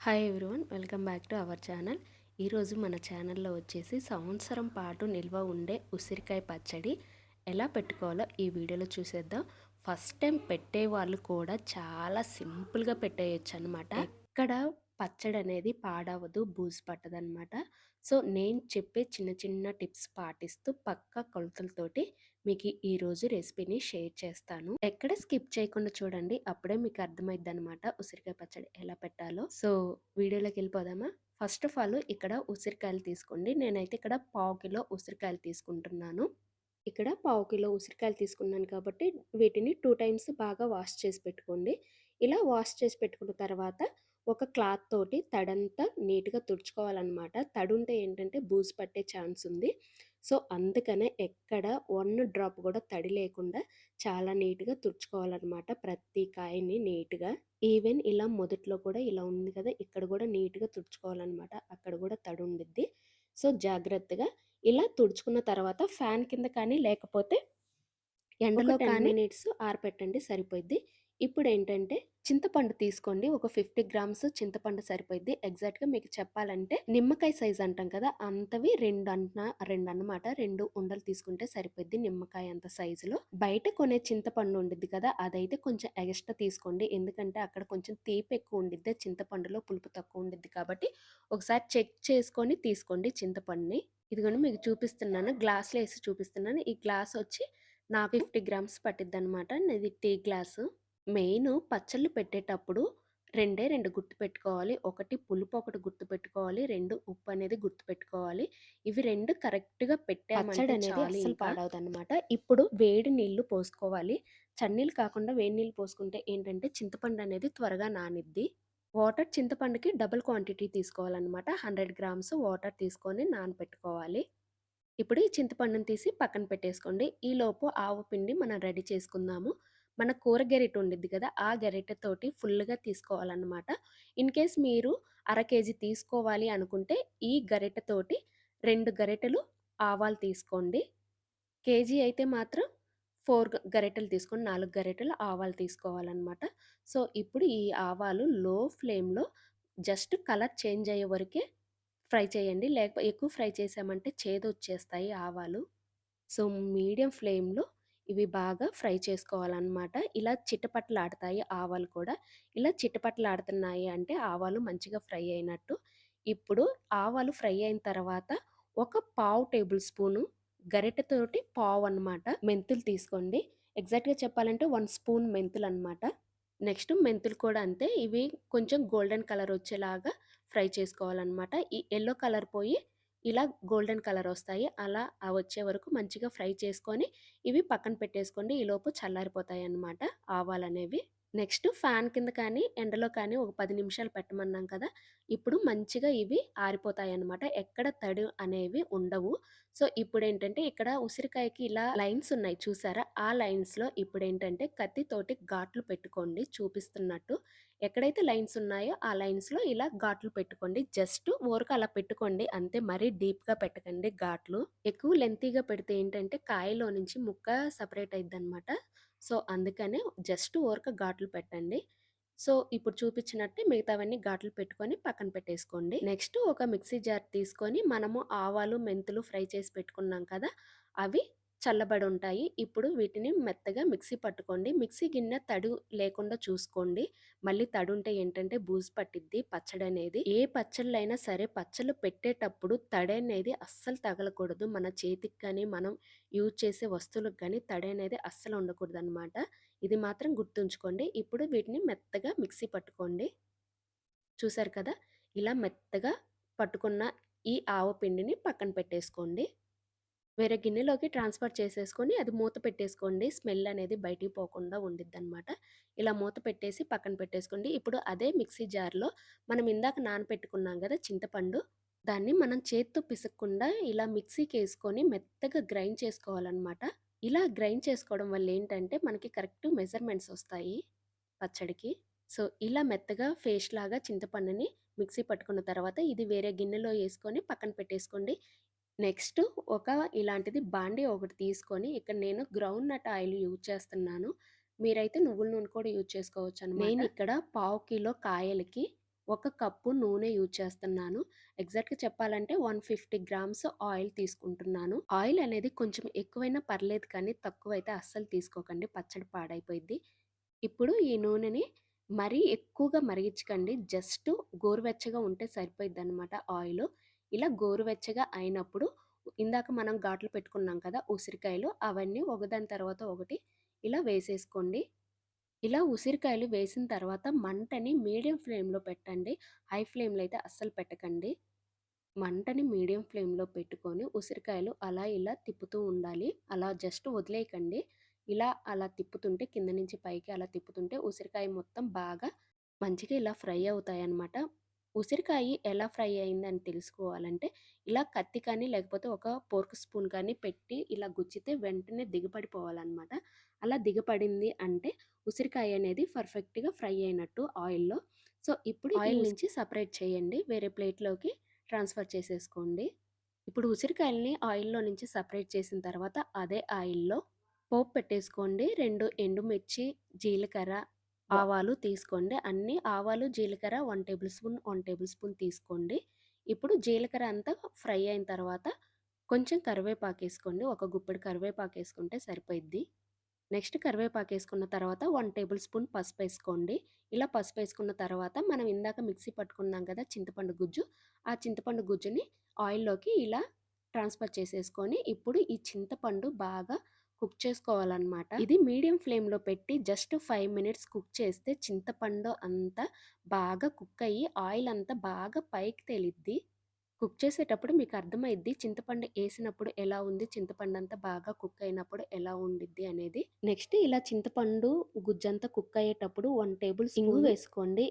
Hi everyone welcome back to our channel. ఈరోజు మన ఛానల్లో వచ్చేసి సంవత్సరం పాటు నిల్వ ఉండే ఉసిరికాయ పచ్చడి ఎలా పెట్టుకోవాలో ఈ వీడియోలో చూసేద్దాం. ఫస్ట్ టైం పెట్టే వాళ్ళు కూడా చాలా సింపుల్గా పెట్టేయచ్చు అనమాట ఎక్కడ పచ్చడి అనేది పాడవదు బూజు పట్టదనమాట సో నేను చెప్పే చిన్న చిన్న టిప్స్ పాటిస్తూ పక్క కొలతలతోటి మీకు ఈరోజు రెసిపీని షేర్ చేస్తాను. ఎక్కడ స్కిప్ చేయకుండా చూడండి అప్పుడే మీకు అర్థమైద్ది అనమాట ఉసిరికాయ పచ్చడి ఎలా పెట్టాలో. సో వీడియోలోకి వెళ్ళిపోదామా? ఫస్ట్ ఆఫ్ ఆల్ ఇక్కడ ఉసిరికాయలు తీసుకోండి. నేనైతే ఇక్కడ పావు కిలో ఉసిరికాయలు తీసుకుంటున్నాను. ఇక్కడ పావు కిలో ఉసిరికాయలు తీసుకున్నాను కాబట్టి వీటిని టూ టైమ్స్ బాగా వాష్ చేసి పెట్టుకోండి. ఇలా వాష్ చేసి పెట్టుకున్న తర్వాత ఒక క్లాత్ తోటి తడంతా నీట్గా తుడుచుకోవాలన్నమాట. తడుంటే ఏంటంటే బూజు పట్టే ఛాన్స్ ఉంది. సో అందుకనే ఎక్కడ వన్ డ్రాప్ కూడా తడి లేకుండా చాలా నీట్గా తుడుచుకోవాలన్నమాట ప్రతి కాయని నీట్గా. ఈవెన్ ఇలా మొదట్లో కూడా ఇలా ఉంది కదా ఇక్కడ కూడా నీట్గా తుడుచుకోవాలన్నమాట. అక్కడ కూడా తడి ఉండిద్ది. సో జాగ్రత్తగా ఇలా తుడుచుకున్న తర్వాత ఫ్యాన్ కింద కానీ లేకపోతే ఎండలో కానీ మినిట్స్ ఆరపెట్టండి సరిపోద్ది ఇప్పుడు ఏంటంటే చింతపండు తీసుకోండి. ఒక ఫిఫ్టీ గ్రామ్స్ చింతపండు సరిపోద్ది ఎగ్జాక్ట్గా మీకు చెప్పాలంటే నిమ్మకాయ సైజ్ అంటాం కదా అంతవి రెండు అన్న రెండు అన్నమాట రెండు ఉండలు తీసుకుంటే సరిపోద్ది నిమ్మకాయ అంత సైజులో. బయట కొనే చింతపండు ఉండిద్ది కదా అదైతే కొంచెం ఎక్స్ట్రా తీసుకోండి. ఎందుకంటే అక్కడ కొంచెం తీపి ఎక్కువ ఉండిద్ది. చింతపండులో పులుపు తక్కువ ఉండిద్ది కాబట్టి ఒకసారి చెక్ చేసుకొని తీసుకోండి చింతపండుని. ఇదిగోండి మీకు చూపిస్తున్నాను. గ్లాస్లో వేసి చూపిస్తున్నాను. ఈ గ్లాస్ వచ్చి నా ఫిఫ్టీ గ్రామ్స్ పట్టిద్ది అనమాట ఇది టీ గ్లాసు. మెయిన్ పచ్చళ్ళు పెట్టేటప్పుడు రెండే రెండు గుర్తు పెట్టుకోవాలి. ఒకటి పులుపు ఒకటి గుర్తు పెట్టుకోవాలి. రెండు ఉప్పు అనేది గుర్తు పెట్టుకోవాలి. ఇవి రెండు కరెక్ట్గా పెట్టామంటే అనేది అసలు పాడవదన్నమాట. ఇప్పుడు వేడి నీళ్ళు పోసుకోవాలి. చన్నీళ్ళు కాకుండా వేడి నీళ్ళు పోసుకుంటే ఏంటంటే చింతపండు అనేది త్వరగా నానిద్ది. వాటర్ చింతపండుకి డబుల్ క్వాంటిటీ తీసుకోవాలన్నమాట. హండ్రెడ్ గ్రామ్స్ వాటర్ తీసుకొని నానబెట్టుకోవాలి ఇప్పుడు ఈ చింతపండుని తీసి పక్కన పెట్టేసుకోండి. ఈలోపు ఆవు పిండి మనం రెడీ చేసుకుందాము. మన కూర గరిట ఉండిద్ది కదా ఆ గెరిటతోటి ఫుల్గా తీసుకోవాలన్నమాట. ఇన్ కేస్ మీరు అర కేజీ తీసుకోవాలి అనుకుంటే ఈ గరిటెతోటి రెండు గరిటెలు ఆవాలు తీసుకోండి. కేజీ అయితే మాత్రం ఫోర్ గరిటెలు తీసుకొని నాలుగు గరిటెలు ఆవాలు తీసుకోవాలన్నమాట. సో ఇప్పుడు ఈ ఆవాలు లో ఫ్లేమ్లో జస్ట్ కలర్ చేంజ్ అయ్యే వరకే ఫ్రై చేయండి. లేకపోతే ఎక్కువ ఫ్రై చేసామంటే చేదు వచ్చేస్తాయి ఆవాలు. సో మీడియం ఫ్లేమ్లో ఇవి బాగా ఫ్రై చేసుకోవాలన్నమాట. ఇలా చిట్టపట్టలాడతాయి ఆవాలు కూడా. ఇలా చిట్టపట్టలాడుతున్నాయి అంటే ఆవాలు మంచిగా ఫ్రై అయినట్టు. ఇప్పుడు ఆవాలు ఫ్రై అయిన తర్వాత ఒక పావు టేబుల్ స్పూను గరిటెతోటి పావు అనమాట మెంతులు తీసుకోండి. ఎగ్జాక్ట్గా చెప్పాలంటే వన్ స్పూన్ మెంతులు అనమాట నెక్స్ట్ మెంతులు కూడా అంతే. ఇవి కొంచెం గోల్డెన్ కలర్ వచ్చేలాగా ఫ్రై చేసుకోవాలన్నమాట. ఈ ఎల్లో కలర్ పోయి ఇలా గోల్డెన్ కలర్ వస్తాయి. అలా వచ్చే వరకు మంచిగా ఫ్రై చేసుకొని ఇవి పక్కన పెట్టేసుకోండి. ఈలోపు చల్లారిపోతాయి అన్నమాట ఆవాలనేవి. నెక్స్ట్ ఫ్యాన్ కింద కానీ ఎండలో కానీ ఒక పది నిమిషాలు పెట్టమన్నాం కదా! ఇప్పుడు మంచిగా ఇవి ఆరిపోతాయి అన్నమాట ఎక్కడ తడి అనేవి ఉండవు. సో ఇప్పుడు ఏంటంటే ఇక్కడ ఉసిరికాయకి ఇలా లైన్స్ ఉన్నాయి చూసారా? ఆ లైన్స్లో ఇప్పుడు ఏంటంటే కత్తితోటి ఘాట్లు పెట్టుకోండి చూపిస్తున్నట్టు. ఎక్కడైతే లైన్స్ ఉన్నాయో ఆ లైన్స్లో ఇలా ఘాట్లు పెట్టుకోండి. జస్ట్ ఊరక అలా పెట్టుకోండి. అంతే మరీ డీప్గా పెట్టకండి ఘాట్లు. ఎక్కువ లెంతీగా పెడితే ఏంటంటే కాయలో నుంచి ముక్క సపరేట్ అయిద్ది అనమాట సో అందుకనే జస్ట్ ఊరక ఘాట్లు పెట్టండి. సో ఇప్పుడు చూపించినట్టే మిగతావన్నీ ఘాట్లు పెట్టుకొని పక్కన పెట్టేసుకోండి. నెక్స్ట్ ఒక మిక్సీ జార్ తీసుకొని మనము ఆవాలు మెంతులు ఫ్రై చేసి పెట్టుకున్నాం కదా అవి చల్లబడి ఉంటాయి. ఇప్పుడు వీటిని మెత్తగా మిక్సీ పట్టుకోండి. మిక్సీ గిన్నె తడు లేకుండా చూసుకోండి. మళ్ళీ తడి ఉంటే ఏంటంటే బూజు పట్టిద్ది పచ్చడి అనేది ఏ పచ్చళ్ళైనా సరే పచ్చళ్ళు పెట్టేటప్పుడు తడి అనేది అస్సలు తగలకూడదు. మన చేతికి కానీ మనం యూజ్ చేసే వస్తువులకు కానీ తడి అనేది అస్సలు ఉండకూడదు అనమాట ఇది మాత్రం గుర్తుంచుకోండి. ఇప్పుడు వీటిని మెత్తగా మిక్సీ పట్టుకోండి. చూసారు కదా? ఇలా మెత్తగా పట్టుకున్న ఈ ఆవు పిండిని పక్కన పెట్టేసుకోండి. వేరే గిన్నెలోకి ట్రాన్స్ఫర్ చేసేసుకొని అది మూత పెట్టేసుకోండి. స్మెల్ అనేది బయటికి పోకుండా ఉండిద్దనమాట ఇలా మూత పెట్టేసి పక్కన పెట్టేసుకోండి. ఇప్పుడు అదే మిక్సీ జార్లో మనం ఇందాక నానపెట్టుకున్నాం కదా చింతపండు దాన్ని మనం చేత్తో పిసక్కుండా ఇలా మిక్సీకి వేసుకొని మెత్తగా గ్రైండ్ చేసుకోవాలన్నమాట. ఇలా గ్రైండ్ చేసుకోవడం వల్ల ఏంటంటే మనకి కరెక్ట్ మెజర్మెంట్స్ వస్తాయి పచ్చడికి. సో ఇలా మెత్తగా ఫేస్ లాగా చింతపండుని మిక్సీ పట్టుకున్న తర్వాత ఇది వేరే గిన్నెలో వేసుకొని పక్కన పెట్టేసుకోండి. నెక్స్ట్ ఒక ఇలాంటిది బాండీ ఒకటి తీసుకొని ఇక్కడ నేను గ్రౌండ్ నట్ ఆయిల్ యూజ్ చేస్తున్నాను. మీరైతే నువ్వుల నూనె కూడా యూజ్ చేసుకోవచ్చు అనమాట నేను ఇక్కడ పావు కిలో కాయలకి ఒక కప్పు నూనె యూజ్ చేస్తున్నాను. ఎగ్జాక్ట్గా చెప్పాలంటే వన్ ఫిఫ్టీ గ్రామ్స్ ఆయిల్ తీసుకుంటున్నాను. ఆయిల్ అనేది కొంచెం ఎక్కువైనా పర్లేదు కానీ తక్కువైతే అస్సలు తీసుకోకండి. పచ్చడి పాడైపోయింది ఇప్పుడు ఈ నూనెని మరీ ఎక్కువగా మరిగించకండి. జస్ట్ గోరువెచ్చగా ఉంటే సరిపోయిద్ది అనమాట ఆయిల్. ఇలా గోరువెచ్చగా అయినప్పుడు ఇందాక మనం ఘాట్లు పెట్టుకున్నాం కదా ఉసిరికాయలు అవన్నీ ఒకదాని తర్వాత ఒకటి ఇలా వేసేసుకోండి. ఇలా ఉసిరికాయలు వేసిన తర్వాత మంటని మీడియం ఫ్లేమ్లో పెట్టండి. హై ఫ్లేమ్లో అయితే అస్సలు పెట్టకండి. మంటని మీడియం ఫ్లేమ్లో పెట్టుకొని ఉసిరికాయలు అలా ఇలా తిప్పుతూ ఉండాలి. అలా జస్ట్ వదిలేయకండి. ఇలా అలా తిప్పుతుంటే కింద నుంచి పైకి అలా తిప్పుతుంటే ఉసిరికాయ మొత్తం బాగా మంచిగా ఇలా ఫ్రై అవుతాయి అన్నమాట ఉసిరికాయ ఎలా ఫ్రై అయిందని తెలుసుకోవాలంటే ఇలా కత్తి కానీ లేకపోతే ఒక పోర్క్ స్పూన్ కానీ పెట్టి ఇలా గుచ్చితే వెంటనే దిగపడిపోవాలన్నమాట అలా దిగపడింది అంటే ఉసిరికాయ అనేది పర్ఫెక్ట్గా ఫ్రై అయినట్టు ఆయిల్లో. సో ఇప్పుడు ఆయిల్ నుంచి సపరేట్ చేయండి. వేరే ప్లేట్లోకి ట్రాన్స్ఫర్ చేసేసుకోండి. ఇప్పుడు ఉసిరికాయల్ని ఆయిల్లో నుంచి సపరేట్ చేసిన తర్వాత అదే ఆయిల్లో పోపు పెట్టేసుకోండి. రెండు ఎండుమిర్చి జీలకర్ర ఆవాలు తీసుకోండి. అన్ని ఆవాలు జీలకర్ర one tablespoon one tablespoon తీసుకోండి. ఇప్పుడు జీలకర్ర అంతా ఫ్రై అయిన తర్వాత కొంచెం కరివేపాకు వేసుకోండి. ఒక గుప్పెడు కరివేపాకు వేసుకుంటే సరిపోయిద్ది. నెక్స్ట్ కరివేపాకు వేసుకున్న తర్వాత వన్ టేబుల్ స్పూన్ పసుపు వేసుకోండి. ఇలా పసుపు వేసుకున్న తర్వాత మనం ఇందాక మిక్సీ పట్టుకున్నాం కదా చింతపండు గుజ్జు ఆ చింతపండు గుజ్జుని ఆయిల్లోకి ఇలా ట్రాన్స్ఫర్ చేసేసుకొని ఇప్పుడు ఈ చింతపండు బాగా కుక్ చేసుకోవాలన్నమాట. ఇది మీడియం ఫ్లేమ్లో పెట్టి జస్ట్ ఫైవ్ మినిట్స్ కుక్ చేస్తే చింతపండు అంతా బాగా కుక్ అయ్యి ఆయిల్ అంతా బాగా పైకి తేలిద్ది. కుక్ చేసేటప్పుడు మీకు అర్థమైద్ది చింతపండు వేసినప్పుడు ఎలా ఉంది చింతపండు అంతా బాగా కుక్ అయినప్పుడు ఎలా ఉండిద్ది అనేది. నెక్స్ట్ ఇలా చింతపండు గుజ్జంతా కుక్ అయ్యేటప్పుడు వన్ టేబుల్ స్పూన్ వేసుకోండి.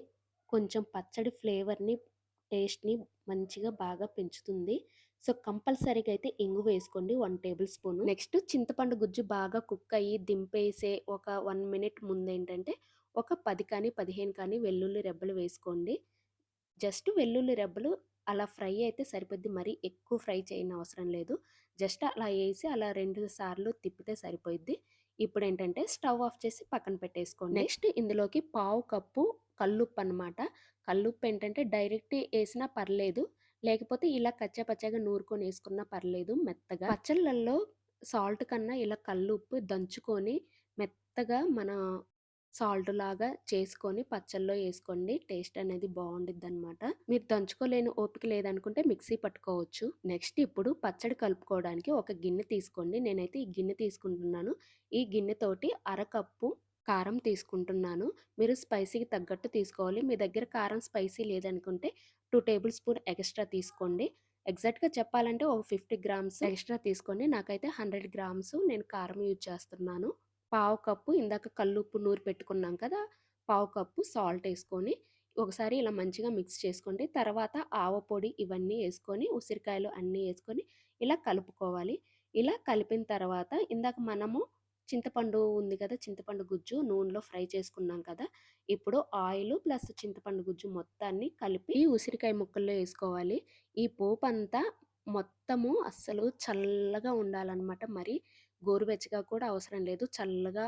కొంచెం పచ్చడి ఫ్లేవర్ని టేస్ట్ని మంచిగా బాగా పెంచుతుంది. సో కంపల్సరీగా అయితే ఇంగు వేసుకోండి వన్ టేబుల్ స్పూన్. నెక్స్ట్ చింతపండు గుజ్జు బాగా కుక్ అయ్యి దింపేసే ఒక వన్ మినిట్ ముందు ఏంటంటే ఒక పది కానీ పదిహేను కానీ వెల్లుల్లి రెబ్బలు వేసుకోండి. జస్ట్ వెల్లుల్లి రెబ్బలు అలా ఫ్రై అయితే సరిపోద్ది. మరీ ఎక్కువ ఫ్రై చేయని అవసరం లేదు. జస్ట్ అలా వేసి అలా రెండు సార్లు తిప్పితే సరిపోయిద్ది. ఇప్పుడు ఏంటంటే స్టవ్ ఆఫ్ చేసి పక్కన పెట్టేసుకోండి. నెక్స్ట్ ఇందులోకి పావు కప్పు కల్లుప్పు అనమాట కల్లుప్పు ఏంటంటే డైరెక్ట్ వేసినా పర్లేదు. లేకపోతే ఇలా కచ్చపచ్చగా నూరుకొని వేసుకున్నా పర్లేదు మెత్తగా. పచ్చళ్ళల్లో సాల్ట్ కన్నా ఇలా కల్లుప్పు దంచుకొని మెత్తగా మన సాల్ట్ లాగా చేసుకొని పచ్చల్లో వేసుకోండి. టేస్ట్ అనేది అనమాట మీరు దంచుకోలేని ఓపిక లేదనుకుంటే మిక్సీ పట్టుకోవచ్చు. నెక్స్ట్ ఇప్పుడు పచ్చడి కలుపుకోవడానికి ఒక గిన్నె తీసుకోండి. నేనైతే ఈ గిన్నె తీసుకుంటున్నాను. ఈ గిన్నెతోటి అరకప్పు కారం తీసుకుంటున్నాను. మీరు స్పైసీకి తగ్గట్టు తీసుకోవాలి. మీ దగ్గర కారం స్పైసీ లేదనుకుంటే టూ టేబుల్ స్పూన్ ఎక్స్ట్రా తీసుకోండి. ఎగ్జాక్ట్గా చెప్పాలంటే ఒక ఫిఫ్టీ గ్రామ్స్ ఎక్స్ట్రా తీసుకోండి. నాకైతే హండ్రెడ్ గ్రామ్స్ నేను కారం యూజ్ చేస్తున్నాను. పావు కప్పు ఇందాక కల్లుప్పు నూరి పెట్టుకున్నాం కదా! పావు కప్పు సాల్ట్ వేసుకొని ఒకసారి ఇలా మంచిగా మిక్స్ చేసుకోండి. తర్వాత ఆవ పొడి ఇవన్నీ వేసుకొని ఉసిరికాయలు అన్నీ వేసుకొని ఇలా కలుపుకోవాలి. ఇలా కలిపిన తర్వాత ఇందాక మనము చింతపండు ఉంది కదా చింతపండు గుజ్జు నూనెలో ఫ్రై చేసుకున్నాం కదా ఇప్పుడు ఆయిల్ ప్లస్ చింతపండు గుజ్జు మొత్తాన్ని కలిపి ఉసిరికాయ ముక్కల్లో వేసుకోవాలి. ఈ పోపు అంతా మొత్తము అస్సలు చల్లగా ఉండాలన్నమాట. మరి గోరువెచ్చగా కూడా అవసరం లేదు. చల్లగా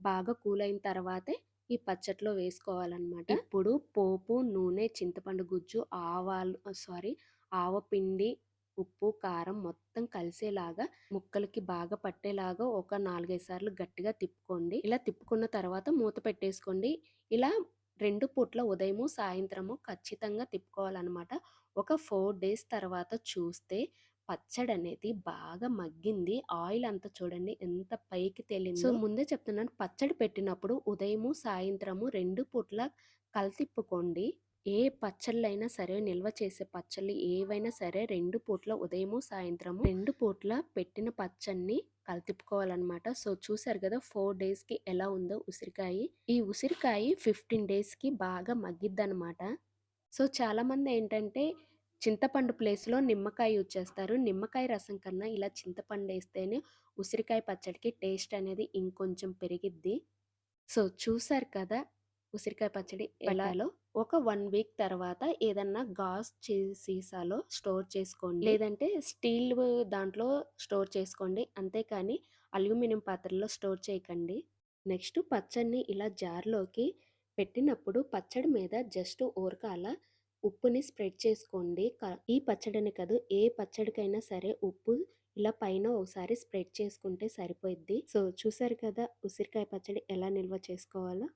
బాగా కూల్ అయిన తర్వాతే ఈ పచ్చట్లో వేసుకోవాలన్నమాట. ఇప్పుడు పోపు నూనె చింతపండు గుజ్జు ఆవాలు సారీ ఆవపిండి ఉప్పు కారం మొత్తం కలిసేలాగా ముక్కలకి బాగా పట్టేలాగా ఒక నాలుగైదు సార్లు గట్టిగా తిప్పుకోండి. ఇలా తిప్పుకున్న తర్వాత మూత పెట్టేసుకోండి. ఇలా రెండు పూట్ల ఉదయము సాయంత్రము ఖచ్చితంగా తిప్పుకోవాలన్నమాట. ఒక ఫోర్ డేస్ తర్వాత చూస్తే పచ్చడి అనేది బాగా మగ్గింది. ఆయిల్ అంతా చూడండి ఎంత పైకి తేలింది. సో ముందే చెప్తున్నాను. పచ్చడి పెట్టినప్పుడు ఉదయము సాయంత్రము రెండు పూట్ల కలిసిప్పుకోండి ఏ పచ్చళ్ళైనా సరే నిల్వ చేసే పచ్చళ్ళు ఏవైనా సరే రెండు పూట్ల ఉదయము సాయంత్రము రెండు పూట్ల పెట్టిన పచ్చడిని కలితిప్పుకోవాలన్నమాట. సో చూసారు కదా ఫోర్ డేస్కి ఎలా ఉందో ఉసిరికాయ. ఈ ఉసిరికాయ ఫిఫ్టీన్ డేస్కి బాగా మగ్గిద్దనమాట సో చాలామంది ఏంటంటే చింతపండు ప్లేస్లో నిమ్మకాయ యూజ్ చేస్తారు. నిమ్మకాయ రసం కన్నా ఇలా చింతపండు వేస్తేనే ఉసిరికాయ పచ్చడికి టేస్ట్ అనేది ఇంకొంచెం పెరిగిద్ది. సో చూసారు కదా ఉసిరికాయ పచ్చడి. ఎలాలో? ఒక వన్ వీక్ తర్వాత ఏదన్నా గాస్ సీసాలో స్టోర్ చేసుకోండి. లేదంటే స్టీల్ దాంట్లో స్టోర్ చేసుకోండి. అంతేకాని అల్యూమినియం పాత్రలో స్టోర్ చేయకండి. నెక్స్ట్ పచ్చడిని ఇలా జార్లోకి పెట్టినప్పుడు పచ్చడి మీద జస్ట్ ఊరక అలా ఉప్పుని స్ప్రెడ్ చేసుకోండి. ఈ పచ్చడిని కాదు ఏ పచ్చడికైనా సరే ఉప్పు ఇలా పైన ఒకసారి స్ప్రెడ్ చేసుకుంటే సరిపోయిద్ది. సో చూసారు కదా ఉసిరికాయ పచ్చడి ఎలా నిల్వ చేసుకోవాలో?